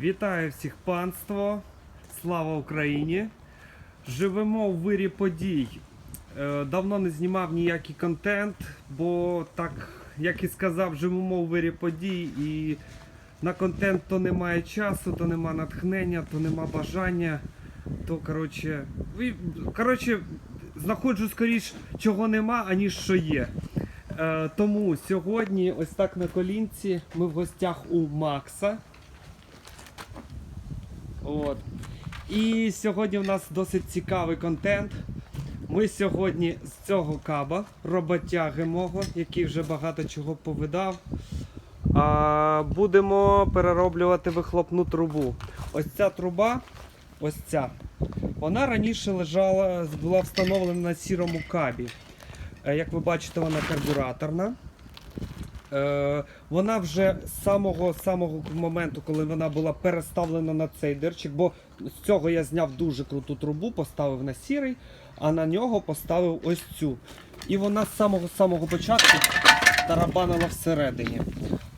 Вітаю всіх панство! Слава Україні! Живемо в вирі подій. Е, Давно не знімав ніякий контент, бо так, як і сказав, живемо в вирі подій і на контент то немає часу, то нема натхнення, то нема бажання. То коротше, коротше, знаходжу скоріш, чого нема, аніж що є. Е, тому сьогодні, ось так на колінці, ми в гостях у Макса. От. І сьогодні в нас досить цікавий контент. Ми сьогодні з цього каба, роботяги мого, який вже багато чого повидав. А, будемо перероблювати вихлопну трубу. Ось ця труба, ось ця, вона раніше лежала, була встановлена на сірому кабі. Е, Як ви бачите, вона карбюраторна. Е, вона вже з самого самого моменту, коли вона була переставлена на цей дирчик, бо з цього я зняв дуже круту трубу, поставив на сірий, а на нього поставив ось цю. І вона з самого самого початку тарабанила всередині.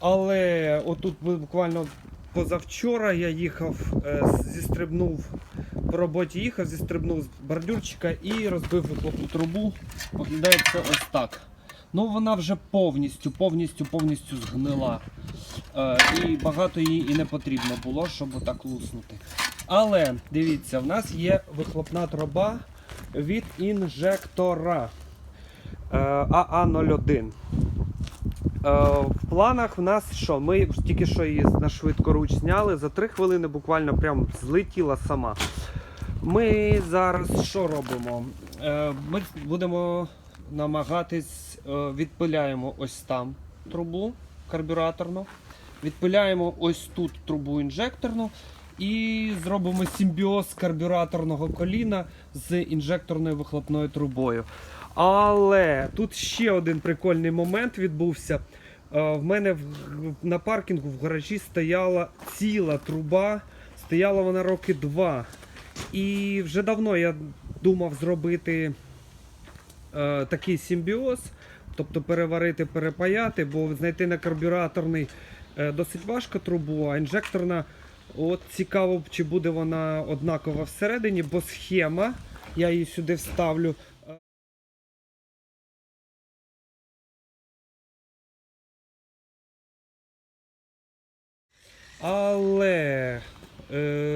Але отут буквально позавчора я їхав, е, зістрибнув по роботі їхав, зістрибнув з бордюрчика і розбив вихлопну трубу. Виглядає ось так. Ну вона вже повністю, повністю, повністю згнила. Е, і багато їй і не потрібно було, щоб отак луснути. Але дивіться, в нас є вихлопна труба від інжектора е, АА01. Е, в планах в нас що? Ми тільки що її на швидкоруч зняли. За 3 хвилини буквально прям злетіла сама. Ми зараз що робимо? Е, Ми будемо намагатись відпиляємо ось там трубу карбюраторну, відпиляємо ось тут трубу інжекторну і зробимо симбіоз карбюраторного коліна з інжекторною вихлопною трубою. Але тут ще один прикольний момент відбувся. Е, В мене на паркінгу в гаражі стояла ціла труба, стояла вона роки два. І вже давно я думав зробити е, такий симбіоз, тобто переварити, перепаяти, бо знайти на карбюраторний е, досить важко трубу, а інжекторна, от цікаво, чи буде вона однакова всередині, бо схема, я її сюди вставлю. е, Але. Ем,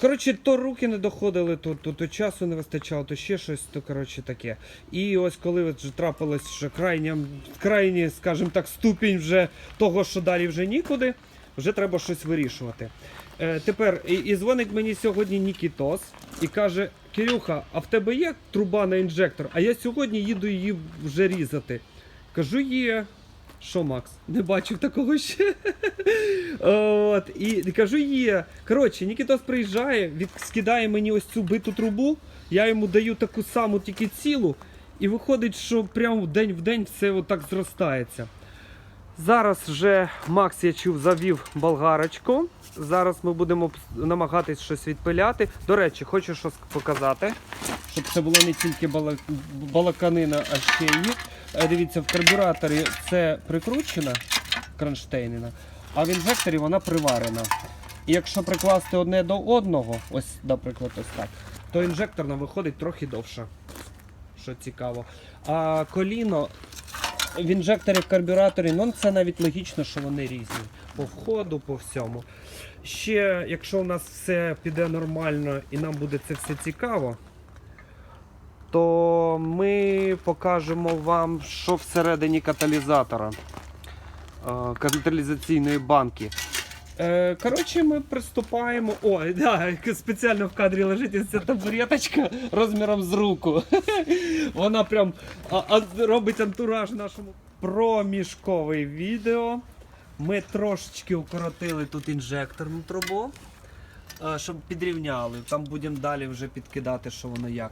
Коротше, то руки не доходили, то, то, то часу не вистачало, то ще щось, то коротше таке. І ось коли вже трапилось вже крайня, крайній, скажімо так, ступінь вже того, що далі вже нікуди, вже треба щось вирішувати. Е, тепер і, і дзвонить мені сьогодні Нікітос і каже: Кирюха, а в тебе є труба на інжектор? А я сьогодні їду її вже різати. Кажу, є. Що, Макс? Не бачив такого ще. От, і кажу, є. Коротше, Нікітос приїжджає, від, скидає мені ось цю биту трубу, я йому даю таку саму тільки цілу, і виходить, що прямо день в день все отак зростається. Зараз вже Макс, я чув, завів болгарочку. Зараз ми будемо намагатись щось відпиляти. До речі, хочу щось показати, щоб це було не тільки балаканина, а ще й. Е, Дивіться, в карбюраторі це прикручена кронштейнена, а в інжекторі вона приварена. І якщо прикласти одне до одного, ось, наприклад, ось так, то інжекторна виходить трохи довше. Що цікаво. А коліно в інжекторі в карбюраторі, ну це навіть логічно, що вони різні. По входу, по всьому. Ще, якщо у нас все піде нормально і нам буде це все цікаво, то ми покажемо вам, що всередині каталізатора, е, каталізаційної банки. Е, Коротше, ми приступаємо. О, да, спеціально в кадрі лежить ця табуреточка розміром з руку. Вона прям робить антураж нашому проміжковий відео. Ми трошечки укоротили тут інжекторну трубу, е, щоб підрівняли. Там будемо далі вже підкидати, що воно як.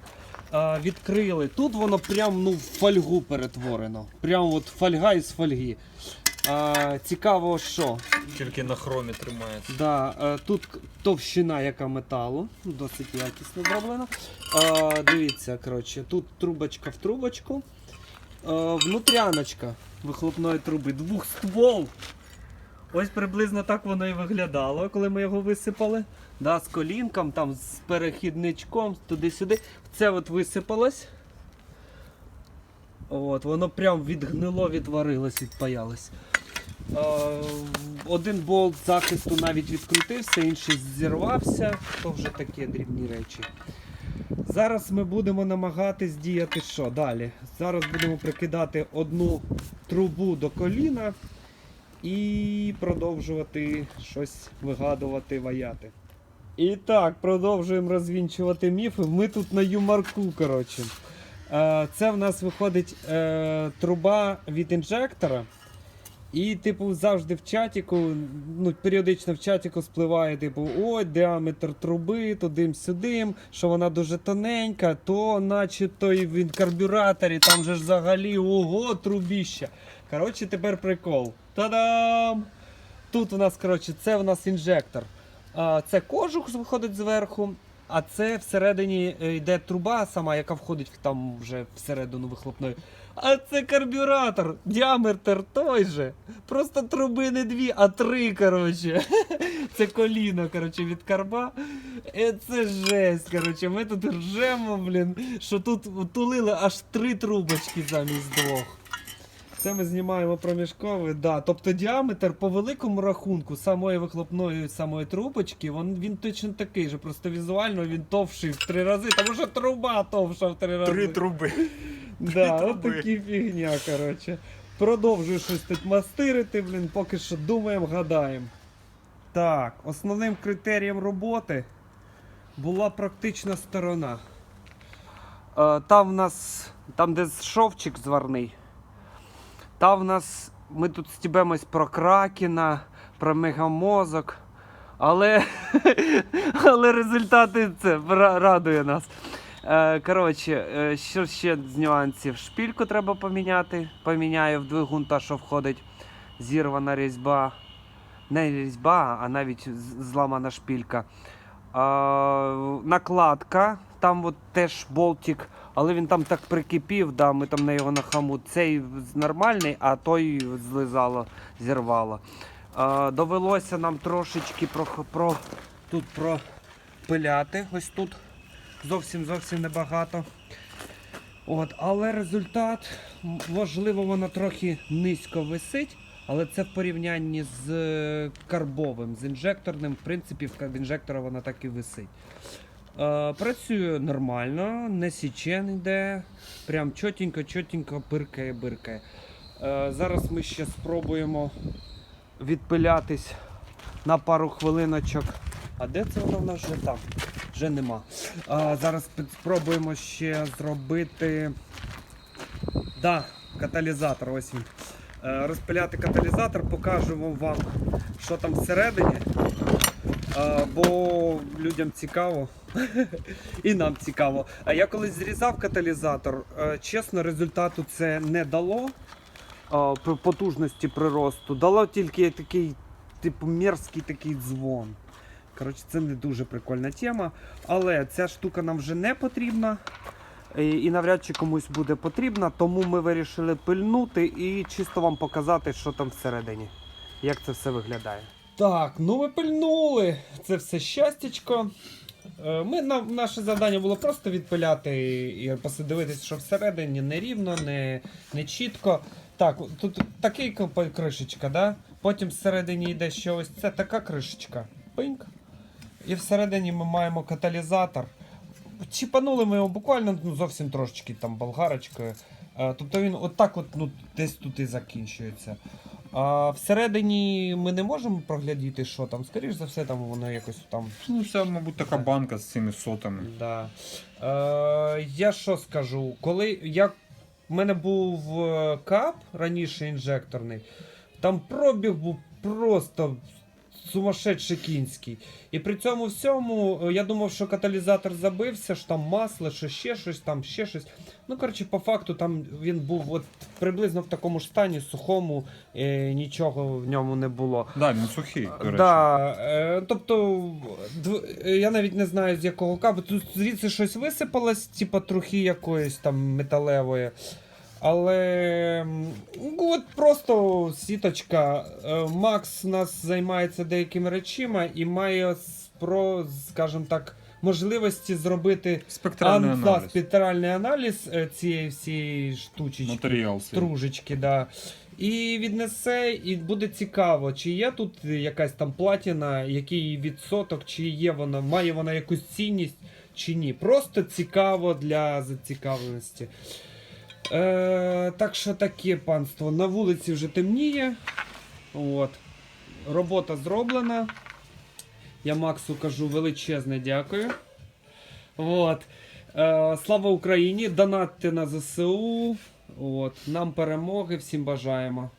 Е, Відкрили. Тут воно прям ну, в фольгу перетворено. Прям от фольга із фольги. Е, Цікаво, що Тільки на хромі тримається. Да, е, тут товщина яка металу, досить якісно зроблена. Дивіться, коротше, тут трубочка в трубочку. Е, внутряночка вихлопної труби, двохствол. Ось приблизно так воно і виглядало, коли ми його висипали. Да, з колінком, там з перехідничком, туди-сюди. Це от висипалось. От, воно прям відгнило, відварилось, відпаялось. Е, один болт захисту навіть відкрутився, інший зірвався. То вже такі дрібні речі. Зараз ми будемо намагатись діяти що далі? Зараз будемо прикидати одну трубу до коліна і продовжувати щось вигадувати, ваяти. І так, продовжуємо розвінчувати міфи. Ми тут на юмарку, коротше. Е, Це в нас виходить е, труба від інжектора. І, типу, завжди в чатіку, ну, періодично в чатіку спливає, типу, ой, діаметр труби, тудим-сюдим, що вона дуже тоненька, то начебто і в карбюраторі, там же ж взагалі ого, трубіща. Коротше, тепер прикол. Та-дам! Тут у нас, коротше, це у нас інжектор. Це кожух виходить зверху, а це всередині е, йде труба сама, яка входить там вже всередину вихлопної. А це карбюратор, діаметр той же. Просто труби не дві, а три, коротше. Це коліно, коротше, від карба. Е, Це жесть, коротше. Ми тут ржемо, блін, що тут утулили аж три трубочки замість двох. Це ми знімаємо проміжковий, да. Тобто діаметр по великому рахунку самої вихлопної самої трубочки, він, він точно такий же, просто візуально він товший в три рази, тому що труба товша в три рази. Три труби. Да, Три от труби. такі фігня, коротше. Продовжую щось тут мастирити, блін, поки що думаємо, гадаємо. Так, основним критерієм роботи була практична сторона. Е, там в нас, там де шовчик зварний, там в нас, ми тут стібемось про кракена, про мегамозок. Але, але результати це радує нас. Е, Коротше, е, що ще з нюансів? Шпільку треба поміняти. Поміняю в двигун та, що входить зірвана різьба. Не різьба, а навіть зламана шпілька. Накладка, там от теж болтик, але він там так прикипів, да, ми там на його на хаму. Цей нормальний, а той злизало, зірвало. А, довелося нам трошечки про, про, тут пропиляти, ось тут. Зовсім зовсім небагато. От, але результат, можливо, воно трохи низько висить, але це в порівнянні з е, карбовим, з інжекторним. В принципі, в інжектора воно так і висить. Е, працює нормально, не січе ніде. Прям чотенько, чотенько, пиркає, биркає. Е, зараз ми ще спробуємо відпилятись на пару хвилиночок. А де це воно в нас вже там? Вже нема. А, зараз спробуємо ще зробити. Да, каталізатор. Ось він. Е, розпиляти каталізатор, покажемо вам, що там всередині. Бо людям цікаво. І нам цікаво. А я колись зрізав каталізатор. е, чесно, результату це не дало. е, потужності приросту. Дало тільки такий, типу, мерзкий такий дзвон. Коротше, це не дуже прикольна тема. Але ця штука нам вже не потрібна. І навряд чи комусь буде потрібна, тому ми вирішили пильнути і чисто вам показати, що там всередині. Як це все виглядає. Так, ну ми пильнули. Це все щастячко. Е, Ми, на, наше завдання було просто відпиляти і подивитися, що всередині не рівно, не, не чітко. Так, тут такий кришечка, да? потім всередині йде ще ось це така кришечка. Пиньк. І всередині ми маємо каталізатор. Чіпанули ми його буквально ну, зовсім трошечки там болгарочкою. Е, Тобто він отак от, ну, десь тут і закінчується. А всередині ми не можемо проглядіти, що там. Скоріше за все, там воно якось там. Ну, це, мабуть, така банка з цими сотами. Да. Е, я що скажу? Коли я, в мене був е, кап раніше інжекторний, там пробіг був просто сумасшедший кінський. І при цьому всьому е, я думав, що каталізатор забився, що там масло, що ще щось, там ще щось. Ну, коротше, по факту там він був от приблизно в такому ж стані, сухому, е, нічого в ньому не було. Да, він сухий, до речі. Да, е, тобто, дв- е, я навіть не знаю з якого кабу. Тут звідси щось висипалось, типа трухи якоїсь там металевої. Але м, от просто сіточка. Е, Макс у нас займається деякими речима і має про, скажімо так, можливості зробити Спектральний ан- да, аналіз. спектральний аналіз е, цієї всієї штучечки. Матеріал. Стружечки, да. І віднесе, і буде цікаво, чи є тут якась там платіна, який відсоток, чи є вона, має вона якусь цінність, чи ні. Просто цікаво для зацікавленості. Е, так що таке панство. На вулиці вже темніє. От. Робота зроблена. Я Максу кажу величезне дякую. От. Е, слава Україні! Донатьте на ЗСУ. От. Нам перемоги, всім бажаємо.